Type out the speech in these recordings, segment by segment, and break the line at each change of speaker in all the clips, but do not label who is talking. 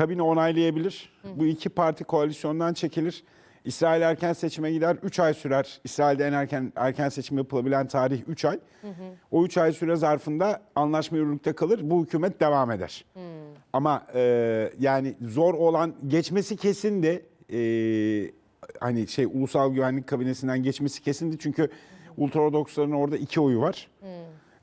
kabine onaylayabilir. Bu iki parti koalisyondan çekilir. İsrail erken seçime gider. 3 ay sürer. İsrail'de en erken erken seçim yapılabilen tarih 3 ay. O 3 ay süre zarfında anlaşma yürürlükte kalır. Bu hükümet devam eder. Ama e, yani zor olan geçmesi kesindi. E, hani şey ulusal güvenlik kabinesinden geçmesi kesindi. Çünkü ultraortodoksların orada iki oyu var.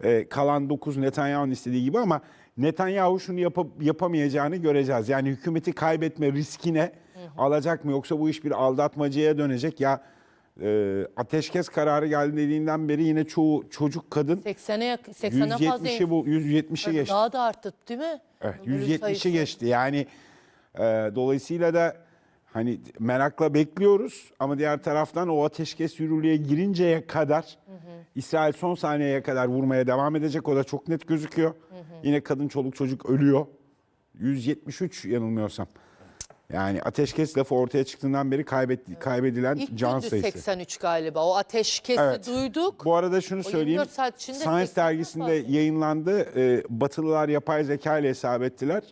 E, kalan 9 Netanyahu'nun istediği gibi ama Netanyahu şunu yapıp yapamayacağını göreceğiz. Yani hükümeti kaybetme riskine alacak mı yoksa bu iş bir aldatmacaya dönecek ya e, ateşkes kararı geldi dediğinden beri yine çoğu çocuk kadın
80'e yak- 80'e fazla
170'i bu 170'i geçti.
daha da arttı değil mi?
Evet,
Ölü
170'i
sayısı.
geçti. Yani e, dolayısıyla da hani merakla bekliyoruz ama diğer taraftan o ateşkes yürürlüğe girinceye kadar İsrail son saniyeye kadar vurmaya devam edecek. O da çok net gözüküyor. Yine kadın çoluk çocuk ölüyor. 173 yanılmıyorsam. Yani ateşkes lafı ortaya çıktığından beri kaybet, kaybedilen
İlk
can sayısı.
83 galiba. O ateşkesi
Evet.
duyduk.
Bu arada şunu söyleyeyim.
24 saat içinde
Science
80'den
dergisinde
fazla.
yayınlandı. Ee, Batılılar yapay zeka ile hesap ettiler.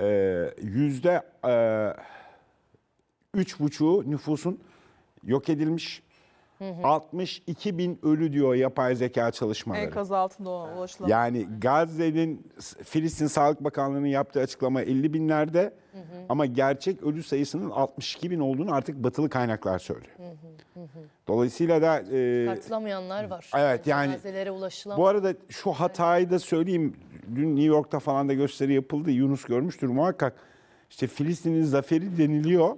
Ee, Yüzde e, üç buçuğu nüfusun yok edilmiş. 62 bin ölü diyor yapay zeka çalışmaları.
Enkaz altında ulaşılan.
Yani Gazze'nin Filistin Sağlık Bakanlığı'nın yaptığı açıklama 50 binlerde ama gerçek ölü sayısının 62 bin olduğunu artık batılı kaynaklar söylüyor. Dolayısıyla da e,
Kartılamayanlar var.
Evet, yani-
Cenazelere ulaşılan.
bu arada şu hatayı da söyleyeyim. Dün New York'ta falan da gösteri yapıldı. Yunus görmüştür muhakkak. İşte Filistin'in zaferi deniliyor.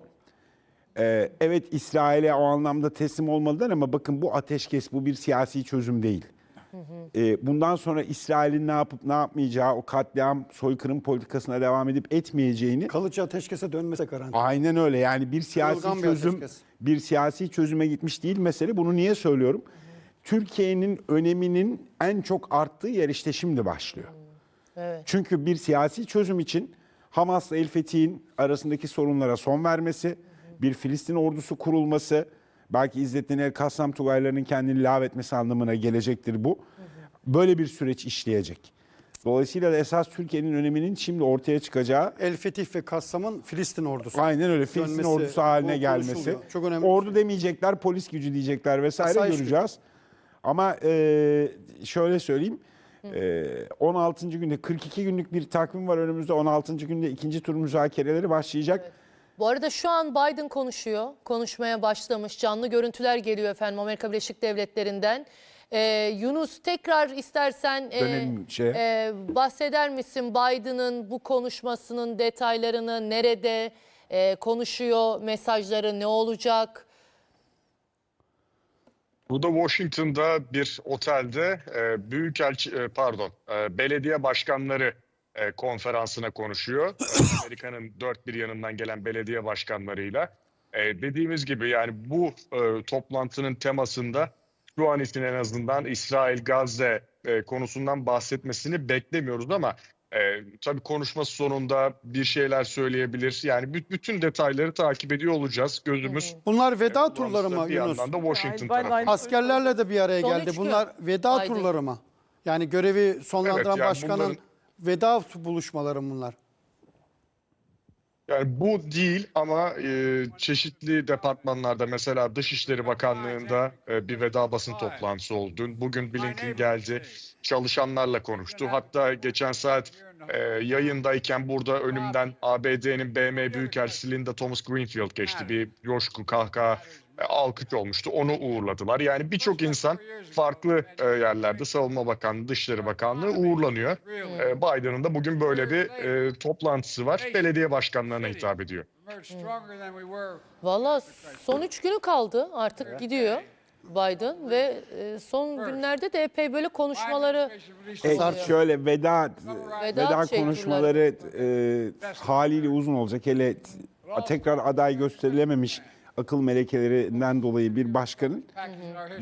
Ee, evet İsrail'e o anlamda teslim olmalılar ama bakın bu ateşkes, bu bir siyasi çözüm değil. Ee, bundan sonra İsrail'in ne yapıp ne yapmayacağı, o katliam, soykırım politikasına devam edip etmeyeceğini
Kalıcı ateşkese dönmese garanti.
Aynen öyle. Yani bir siyasi
Kırılgan bir
çözüm
ateşkes.
bir siyasi çözüme gitmiş değil mesele. Bunu niye söylüyorum? Türkiye'nin öneminin en çok arttığı yer işte şimdi başlıyor. Çünkü bir siyasi çözüm için Hamas'la El Fethi'nin arasındaki sorunlara son vermesi, bir Filistin ordusu kurulması, belki İzzettin El Kassam Tugaylarının kendini lağvetmesi anlamına gelecektir bu. Böyle bir süreç işleyecek. Dolayısıyla da esas Türkiye'nin öneminin şimdi ortaya çıkacağı
El Fetih ve Kassam'ın Filistin ordusu.
Aynen öyle. Filistin
Dönmesi,
ordusu haline gelmesi.
Çok önemli.
Ordu demeyecekler, polis gücü diyecekler vesaire
Asayiş
göreceğiz. Ama e, şöyle söyleyeyim. E, 16. günde 42 günlük bir takvim var önümüzde. 16. günde ikinci tur müzakereleri başlayacak.
Bu arada şu an Biden konuşuyor. Konuşmaya başlamış. Canlı görüntüler geliyor efendim Amerika Birleşik Devletleri'nden. Ee, Yunus tekrar istersen e,
Dönelim şeye.
e, bahseder misin Biden'ın bu konuşmasının detaylarını nerede e, konuşuyor, mesajları ne olacak?
Burada Washington'da bir otelde e, büyükelçi e, pardon e, belediye başkanları e, konferansına konuşuyor. E, Amerika'nın dört bir yanından gelen belediye başkanlarıyla. E, dediğimiz gibi yani bu e, toplantının temasında şu an için en azından İsrail-Gazze e, konusundan bahsetmesini beklemiyoruz ama e, tabii konuşması sonunda bir şeyler söyleyebilir. Yani bü- bütün detayları takip ediyor olacağız. Gözümüz
Bunlar veda
kulağımızda
turları mı
bir
Yunus?
yandan da Washington
Biden-
tarafı.
Askerlerle de bir araya geldi. Bunlar veda turları mı? Yani görevi sonlandıran
Evet, yani
başkanın
bunların-
veda buluşmaları mı bunlar.
Yani bu değil ama e, çeşitli departmanlarda mesela Dışişleri Bakanlığı'nda e, bir veda basın toplantısı oldu. Dün bugün Blinken geldi, çalışanlarla konuştu. Hatta geçen saat e, yayındayken burada önümden ABD'nin BM Büyükelçisi Linda Thomas Greenfield geçti. Bir coşku, kahkaha, alkış olmuştu. Onu uğurladılar. Yani birçok insan farklı e, yerlerde Savunma Bakanlığı, Dışişleri Bakanlığı uğurlanıyor. E, Biden'ın da bugün böyle bir e, toplantısı var. Belediye başkanlarına hitap ediyor.
Valla son üç günü kaldı artık gidiyor Biden ve e, son günlerde de epey böyle konuşmaları
E, şöyle veda veda,
Veda
konuşmaları e, haliyle uzun olacak. Hele tekrar aday gösterilememiş akıl melekelerinden dolayı bir başkanın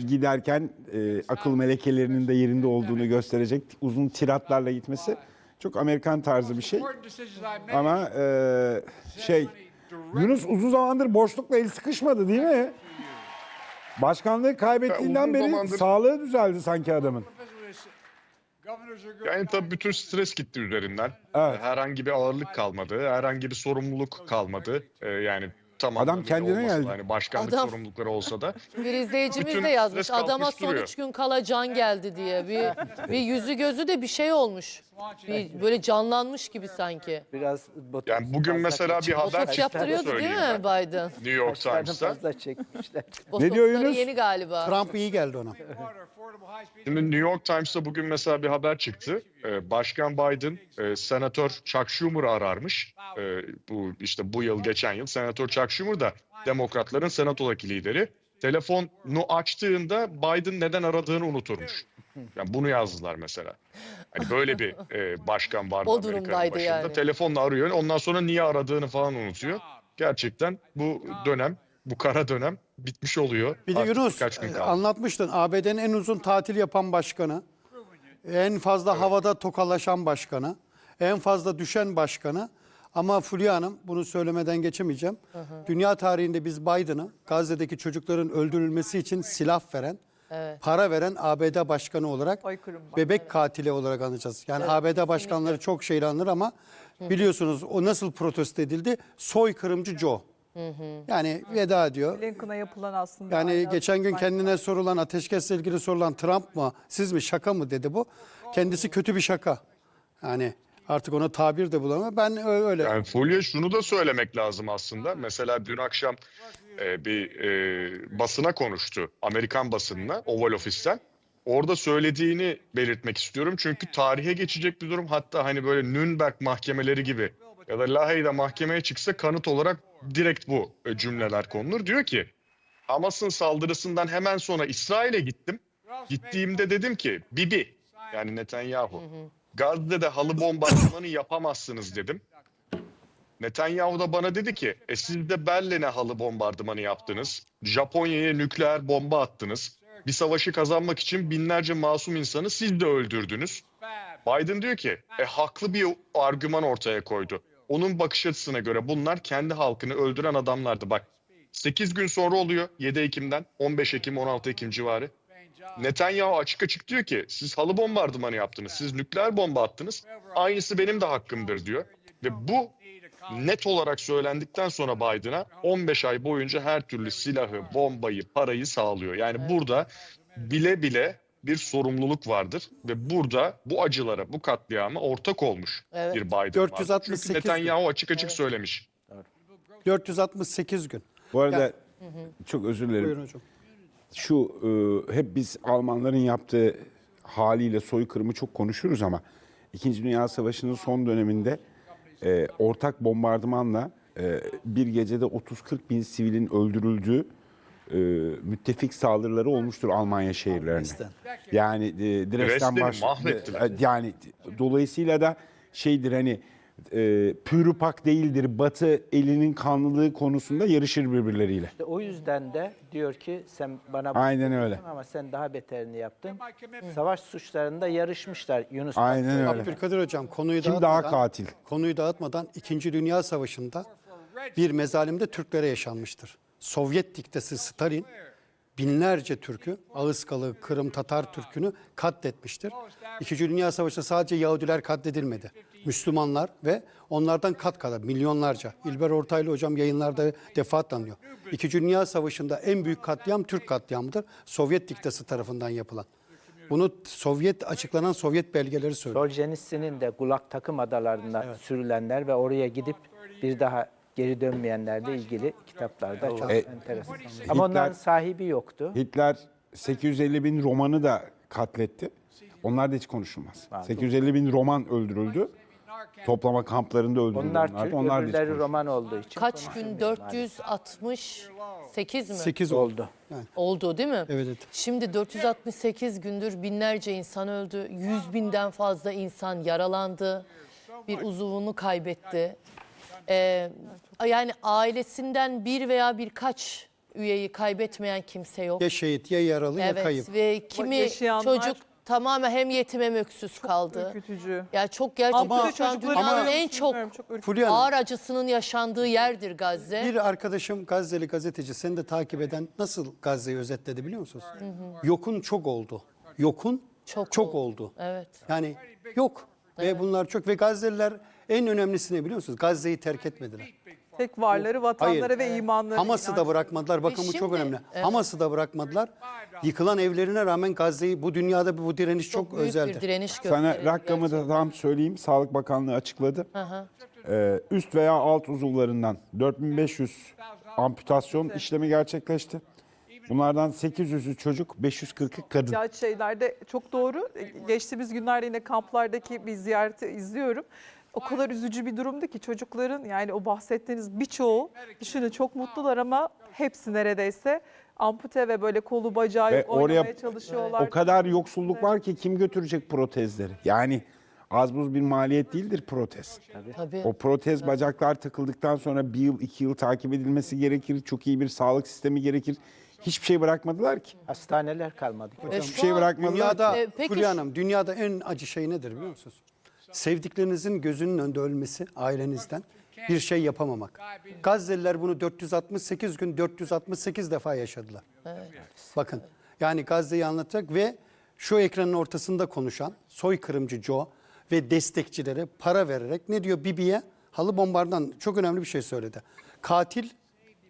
giderken e, akıl melekelerinin de yerinde olduğunu gösterecek uzun tiratlarla gitmesi çok Amerikan tarzı bir şey. Ama e, şey Yunus uzun zamandır boşlukla el sıkışmadı değil mi? Başkanlığı kaybettiğinden beri
zamandır-
sağlığı düzeldi sanki adamın.
Yani tabii bütün stres gitti üzerinden.
Evet.
Herhangi bir ağırlık kalmadı, herhangi bir sorumluluk kalmadı. Ee, yani tamam.
Adam kendine geldi.
Hani başkanlık
Adam-
sorumlulukları olsa da.
Bir izleyicimiz
Bütün
de yazmış.
stres
Adama
kalkmış
son
duruyor.
üç gün kala can geldi diye. Bir, bir yüzü gözü de bir şey olmuş. Bir, böyle canlanmış gibi sanki.
Biraz botoks
Yani bugün mesela bir haber
Botoks
çıktı,
yaptırıyordu değil
söyleyeyim
mi Biden?
New York Times'ta.
fazla çekmişler.
Botoksları
diyor Yunus?
yeni galiba.
Trump iyi geldi ona.
Şimdi New York Times'ta bugün mesela bir haber çıktı. Ee, Başkan Biden e, Senatör Chuck Schumer'ı ararmış. Ee, bu işte bu yıl geçen yıl Senatör Chuck Schumer da Demokratların Senato'daki lideri. Telefonu açtığında Biden neden aradığını unuturmuş. Yani bunu yazdılar mesela. Hani böyle bir e, başkan vardı
O
Amerika'nın başında.
yani.
Telefonla arıyor. Ondan sonra niye aradığını falan unutuyor. Gerçekten bu dönem, bu kara dönem bitmiş oluyor.
Bir de
Artık
Yunus
birkaç gün
e,
kaldı.
anlatmıştın ABD'nin en uzun tatil yapan başkanı, en fazla havada tokalaşan başkanı, en fazla düşen başkanı. Ama Fulya Hanım bunu söylemeden geçemeyeceğim. Dünya tarihinde biz Biden'ı Gazze'deki çocukların öldürülmesi için silah veren, para veren ABD başkanı olarak
Soykırım
bebek katili olarak anacağız. Yani ABD başkanları çok şeyle anılır ama biliyorsunuz o nasıl protesto edildi? Soykırımcı Joe. Yani veda ediyor.
Lincoln'a yapılan aslında.
Yani geçen gün kendine sorulan ateşkesle ilgili sorulan Trump mı siz mi şaka mı dedi bu. Kendisi kötü bir şaka. Yani artık ona tabir de bulamam. Ben ö- öyle.
Yani Fulya şunu da söylemek lazım aslında. Mesela dün akşam e, bir e, basına konuştu. Amerikan basınına, Oval Ofis'ten. Orada söylediğini belirtmek istiyorum. Çünkü tarihe geçecek bir durum. Hatta hani böyle Nürnberg mahkemeleri gibi ya da Lahey'de mahkemeye çıksa kanıt olarak direkt bu cümleler konulur. Diyor ki Hamas'ın saldırısından hemen sonra İsrail'e gittim. Gittiğimde dedim ki Bibi yani Netanyahu Gazze'de halı bombardımanı yapamazsınız dedim. Netanyahu da bana dedi ki e siz de Berlin'e halı bombardımanı yaptınız. Japonya'ya nükleer bomba attınız. Bir savaşı kazanmak için binlerce masum insanı siz de öldürdünüz. Biden diyor ki e haklı bir argüman ortaya koydu. Onun bakış açısına göre bunlar kendi halkını öldüren adamlardı. Bak 8 gün sonra oluyor 7 Ekim'den 15 Ekim 16 Ekim civarı. Netanyahu açık açık diyor ki siz halı bombardımanı yaptınız, siz nükleer bomba attınız. Aynısı benim de hakkımdır diyor. Ve bu net olarak söylendikten sonra Biden'a 15 ay boyunca her türlü silahı, bombayı, parayı sağlıyor. Yani burada bile bile bir sorumluluk vardır ve burada bu acılara, bu katliama ortak olmuş
Evet.
bir Biden var.
468
Çünkü Netanyahu açık açık söylemiş.
468 gün.
Bu arada
Ya-
çok özür dilerim.
Buyurun hocam.
Şu e, hep biz Almanların yaptığı haliyle soykırımı çok konuşuruz ama İkinci Dünya Savaşı'nın son döneminde e, ortak bombardımanla e, bir gecede 30-40 bin sivilin öldürüldüğü e, müttefik saldırıları olmuştur Almanya şehirlerine. Yani e, Dresden baş,
mahvettiler.
e, yani dolayısıyla da şeydir hani e, pürüpak değildir. Batı elinin kanlılığı konusunda yarışır birbirleriyle.
İşte o yüzden de diyor ki sen bana bunu
Aynen öyle.
ama sen daha beterini yaptın. Savaş suçlarında yarışmışlar Yunus.
Aynen öyle.
Abdülkadir hocam konuyu
Kim
dağıtmadan,
daha katil?
Konuyu dağıtmadan 2. Dünya Savaşı'nda bir mezalimde Türklere yaşanmıştır. Sovyet diktası Stalin binlerce Türk'ü, Ağızkalı, Kırım, Tatar Türk'ünü katletmiştir. İkinci Dünya Savaşı'nda sadece Yahudiler katledilmedi. Müslümanlar ve onlardan kat kadar milyonlarca. İlber Ortaylı hocam yayınlarda defaatle anlıyor. İkinci Dünya Savaşı'nda en büyük katliam Türk katliamıdır. Sovyet diktası tarafından yapılan. Bunu Sovyet açıklanan Sovyet belgeleri söylüyor.
Soljenitsin'in de Gulag takım adalarında sürülenler ve oraya gidip bir daha geri dönmeyenlerle ilgili kitaplarda çok
E,
enteresan. Ama onların sahibi yoktu.
Hitler 850 bin romanı da katletti. Onlar da hiç konuşulmaz. 850 bin roman öldürüldü. Toplama kamplarında öldürüldü.
Onlar
onlar,
Türk,
onlar da hiç
öbürleri
konuşulmaz.
Roman olduğu için
Kaç gün? 468 mi?
8 oldu.
oldu.
Oldu değil mi?
Evet, evet.
Şimdi 468 gündür binlerce insan öldü. 100 binden fazla insan yaralandı. Bir uzuvunu kaybetti. Ee, yani ailesinden bir veya birkaç üyeyi kaybetmeyen kimse yok.
Ya şehit ya yaralı ya
Evet
kayıp.
ve kimi
yaşayanlar-
çocuk tamamen hem yetim hem öksüz kaldı.
Ürkütücü.
Ya çok gerçekten
Ama-
şu an
çocukları
dünyanın
görüyor
en çok
bilmiyorum, çok ürkütücü.
Fulya Hanım,
ağır acısının yaşandığı yerdir Gazze.
bir arkadaşım Gazze'li gazeteci seni de takip eden nasıl Gazze'yi özetledi biliyor musunuz? Yokun çok oldu. Yokun
Çok,
Çok
oldu.
oldu.
Evet.
Yani yok. Ve bunlar çok ve Gazze'liler en önemlisi ne biliyor musunuz? Gazze'yi terk etmediler.
Tek varları vatanları ve imanları.
Hamas'ı da bırakmadılar. Bakın bu çok
şimdi-
önemli. Hamas'ı da bırakmadılar. Yıkılan evlerine rağmen Gazze'yi bu dünyada bu direniş çok,
Büyük
özeldir.
bir direniş
Sana
gösterildi
rakamı da tam söyleyeyim. Sağlık Bakanlığı açıkladı. Ee, üst veya alt uzuvlarından 4500 amputasyon işlemi gerçekleşti. Bunlardan 800'ü çocuk, 540'ı kadın.
Ya şeylerde çok doğru. Geçtiğimiz günlerde yine kamplardaki bir ziyareti izliyorum. O kadar üzücü bir durumdu ki çocukların yani o bahsettiğiniz birçoğu düşünün çok mutlular ama hepsi neredeyse ampute ve böyle kolu bacağı
Ve
oynamaya
oraya
çalışıyorlar.
O kadar yoksulluk var ki kim götürecek protezleri? Yani az buz bir maliyet değildir protez.
Tabii.
O protez bacaklar takıldıktan sonra bir yıl, iki yıl takip edilmesi gerekir. Çok iyi bir sağlık sistemi gerekir. Hiçbir şey bırakmadılar ki.
Hastaneler kalmadı.
Ve
Hiçbir şey bırakmadılar.
Dünyada
E, peki
Fulya Hanım, dünyada en acı şey nedir biliyor musunuz? Sevdiklerinizin gözünün önünde ölmesi ailenizden bir şey yapamamak. Gazze'liler bunu 468 gün 468 defa yaşadılar. Bakın yani Gazze'yi anlatacak ve şu ekranın ortasında konuşan soykırımcı Joe ve destekçilere para vererek ne diyor Bibi'ye? Halı bombardan çok önemli bir şey söyledi. Katil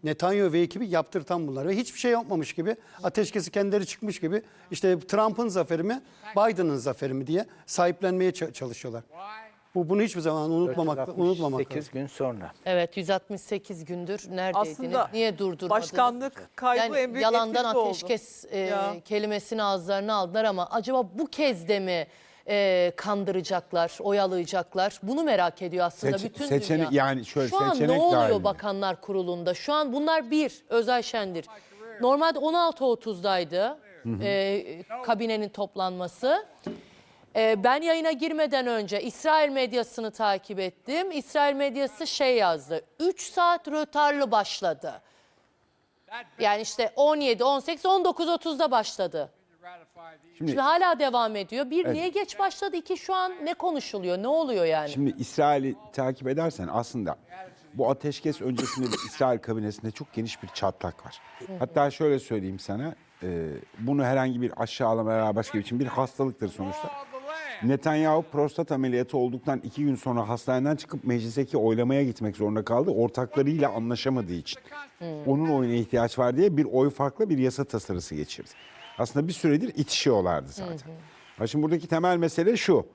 Netanyahu ve ekibi yaptırtan bunlar ve hiçbir şey yapmamış gibi ateşkesi kendileri çıkmış gibi işte Trump'ın zaferi mi Biden'ın zaferi mi diye sahiplenmeye ça- çalışıyorlar. Bu bunu hiçbir zaman unutmamak unutmamak
8
lazım.
gün sonra.
Evet 168 gündür neredeydiniz?
Aslında
Niye durdurmadınız?
başkanlık kaybı
yani
en büyük
yalandan
etkisi oldu.
ateşkes e,
Ya.
kelimesini ağızlarına aldılar ama acaba bu kez de mi e, kandıracaklar, oyalayacaklar? Bunu merak ediyor aslında
Seç-
bütün
seçenek-
dünya.
yani şöyle
Şu an ne
seçenek
oluyor
dahilinde.
bakanlar kurulunda? Şu an bunlar bir, Özel Şendir. Normalde 16.30'daydı e, kabinenin toplanması. Ee, ben yayına girmeden önce İsrail medyasını takip ettim. İsrail medyası şey yazdı. 3 saat rötarlı başladı. Yani işte 17, 18, 19.30'da başladı. Şimdi, hala devam ediyor. Bir niye geç başladı? İki şu an ne konuşuluyor? Ne oluyor yani?
Şimdi İsrail'i takip edersen aslında bu ateşkes öncesinde de İsrail kabinesinde çok geniş bir çatlak var. Hatta şöyle söyleyeyim sana, e, bunu herhangi bir aşağılama veya başka bir için bir hastalıktır sonuçta. Netanyahu prostat ameliyatı olduktan iki gün sonra hastaneden çıkıp meclisteki oylamaya gitmek zorunda kaldı. Ortaklarıyla anlaşamadığı için. Onun oyuna ihtiyaç var diye bir oy farklı bir yasa tasarısı geçirdi. Aslında bir süredir itişiyorlardı zaten. Ha Şimdi buradaki temel mesele şu.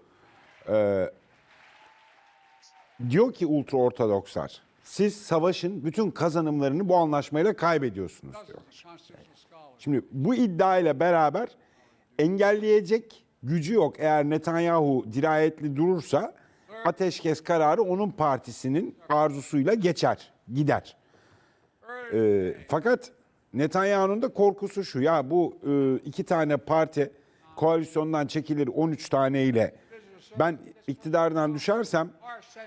Diyor ki ultra ortodokslar, siz savaşın bütün kazanımlarını bu anlaşmayla kaybediyorsunuz diyorlar. Şimdi bu iddia ile beraber engelleyecek gücü yok. Eğer Netanyahu dirayetli durursa ateşkes kararı onun partisinin arzusuyla geçer, gider. Ee, fakat Netanyahu'nun da korkusu şu ya bu e, iki tane parti koalisyondan çekilir 13 taneyle ben iktidardan düşersem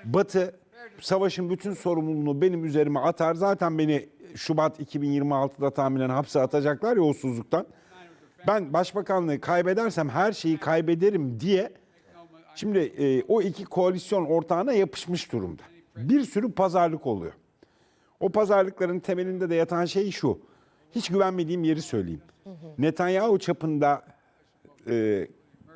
Batı savaşın bütün sorumluluğunu benim üzerime atar. Zaten beni Şubat 2026'da tahminen hapse atacaklar yolsuzluktan. Ben başbakanlığı kaybedersem her şeyi kaybederim diye şimdi e, o iki koalisyon ortağına yapışmış durumda. Bir sürü pazarlık oluyor. O pazarlıkların temelinde de yatan şey şu. Hiç güvenmediğim yeri söyleyeyim. Netanyahu çapında e,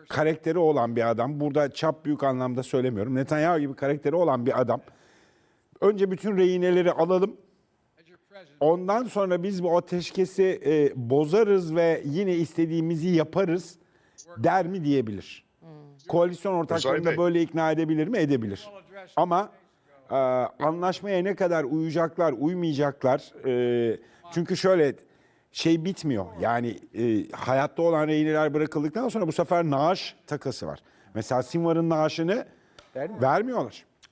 karakteri olan bir adam. Burada çap büyük anlamda söylemiyorum. Netanyahu gibi karakteri olan bir adam. Önce bütün rehineleri alalım. Ondan sonra biz bu ateşkesi e, bozarız ve yine istediğimizi yaparız der mi diyebilir. Koalisyon ortaklarını da
Bey.
böyle ikna edebilir mi? Edebilir. Ama e, anlaşmaya ne kadar uyacaklar, uymayacaklar. e, çünkü şöyle şey bitmiyor. Yani e, hayatta olan rehineler bırakıldıktan sonra bu sefer naaş takası var. Mesela Sinvar'ın naaşını
Vermiyor.
vermiyorlar.